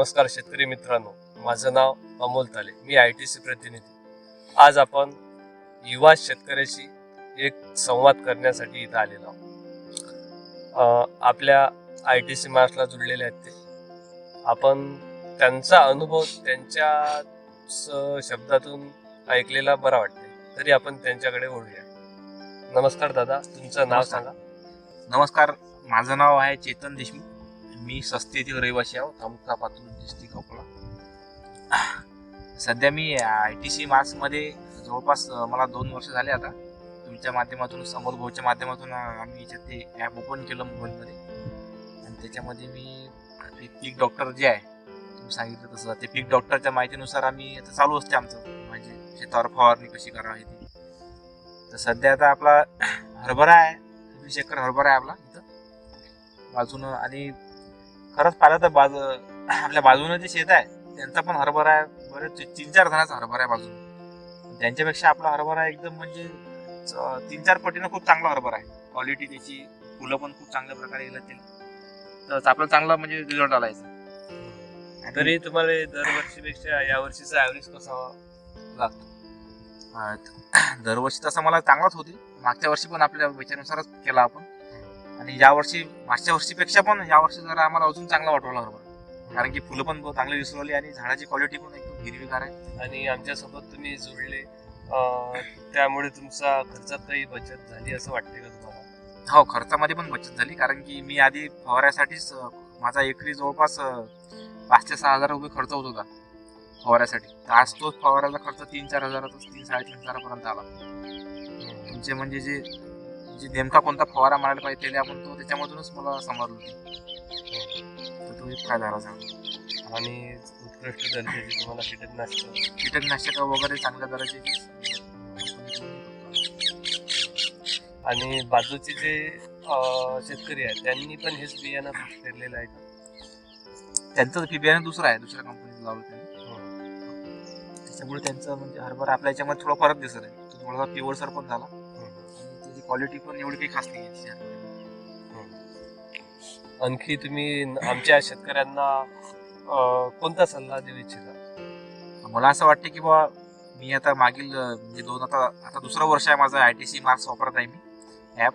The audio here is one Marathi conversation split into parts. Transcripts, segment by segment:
नमस्कार शेतकरी मित्रांनो. माझं नाव अमोल ताले. मी आय टी सी प्रतिनिधी. आज आपण युवा शेतकऱ्याशी एक संवाद करण्यासाठी इथं आलेलो आहोत. आपल्या आय टी सी मार्सला जुळलेले आहेत ते. आपण त्यांचा अनुभव त्यांच्या शब्दातून ऐकलेला बरा वाटते तरी आपण त्यांच्याकडे वळूया. नमस्कार दादा. तुमचं नाव. सांगा. नमस्कार. माझं नाव आहे चेतन देशमुख. मी सस्ते येथील रहिवासी आहो तालुका पातूर डिस्ट्रिक्ट अकोला सध्या मी आय टी सी मार्क्समध्ये जवळपास मला दोन वर्ष झाले आता. तुमच्या माध्यमातून समोर भाऊच्या माध्यमातून आम्ही याच्यात ते ॲप ओपन केलं मोबाईलमध्ये. आणि त्याच्यामध्ये मी पीक डॉक्टर जे आहे तुम्ही सांगितलं तसं ते पीक डॉक्टरच्या माहितीनुसार आम्ही आता चालू असते आमचं. म्हणजे शेतावर फवारणी कशी करावी ती. तर सध्या आता आपला हरभरा आहे वीस एकर हरभरा आहे आपला इथं. बाजूनं आणि खरंच पाहिलं तर बाजू आपल्या बाजूनं जे शेत आहे त्यांचा पण हरभरा आहे बरेच तीन चार जणांचा हरभरा आहे बाजूनं. त्यांच्यापेक्षा आपला हरभरा एकदम म्हणजे तीन चार पटीनं खूप चांगला हरभरा आहे. क्वालिटी त्याची फुलं पण खूप चांगल्या प्रकारे येईल तर आपला चांगला म्हणजे रिझल्ट आला याचा. तरी तुम्हाला दरवर्षीपेक्षा या वर्षीचा ऍव्हरेज कसा लागतो? दरवर्षी तसं मला चांगलाच होती. मागच्या वर्षी पण आपल्या विचारानुसारच केला आपण. आणि या वर्षी मागच्या वर्षीपेक्षा पण या वर्षी जरा आम्हाला अजून चांगला वाटवला बरोबर कारण की फुलं पण चांगली दिसवली आणि झाडाची क्वालिटी पण एकदम हिरवीगार आहे. आणि आमच्यासोबत तुम्ही जुळले. त्यामुळे तुमचा खर्चात काही बचत झाली असं वाटते का तुम्हाला? हो खर्चामध्ये पण बचत झाली. कारण की मी आधी फवाऱ्यासाठीच माझा एकरी जवळपास पाच ते सहा हजार रुपये खर्च होत होता फवाऱ्यासाठी. तर आज तो फवाऱ्याचा खर्च तीन चार हजारातच तीन साडेतीन हजारापर्यंत आला. तुमचे म्हणजे जे जे नेमका कोणता फवारा मारायला पाहिजे त्याला आपण तो त्याच्यामधूनच मला समजलं. तर तो एक फायदा झाला. आणि उत्कृष्ट दर्जाची तुम्हाला कीटकनाशक कीटकनाशक वगैरे चांगल्या दराचे आणि बाजूचे जे शेतकरी आहेत त्यांनी पण हेच बियाणं पेरलेलं आहे का? त्यांचं बियाणं दुसरं आहे दुसऱ्या कंपनीत लावलं त्यांनी. त्याच्यामुळे त्यांचं म्हणजे हरभरा आपल्या याच्यामध्ये थोडा फरक दिसत आहे. तो थोडासा पिवळसर पण झाला क्वालिटी पण एवढी काही खास नाही आहे. आणखी तुम्ही आमच्या शेतकऱ्यांना अं, कोणता सल्ला देऊ इच्छिता? मला असं वाटतं की बा मी आता मागील अं, म्हणजे दोन आता आता दुसरं वर्ष आहे माझं आय टी सी मार्क्स वापरत आहे मी ॲप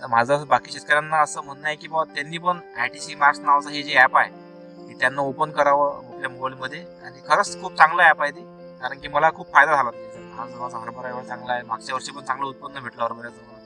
तर माझं बाकी शेतकऱ्यांना असं म्हणणं आहे की बा त्यांनी पण आय टी सी मार्क्स नावाचं हे जे ॲप आहे ते त्यांना ओपन करावं आपल्या मोबाईलमध्ये आणि खरंच खूप चांगलं ॲप आहे ते कारण की मला खूप फायदा झाला. त्याचा आज माझा हरभरा एवढा चांगला आहे मागच्या वर्षी पण चांगलं उत्पन्न भेटलं हरभऱ्याचं. मला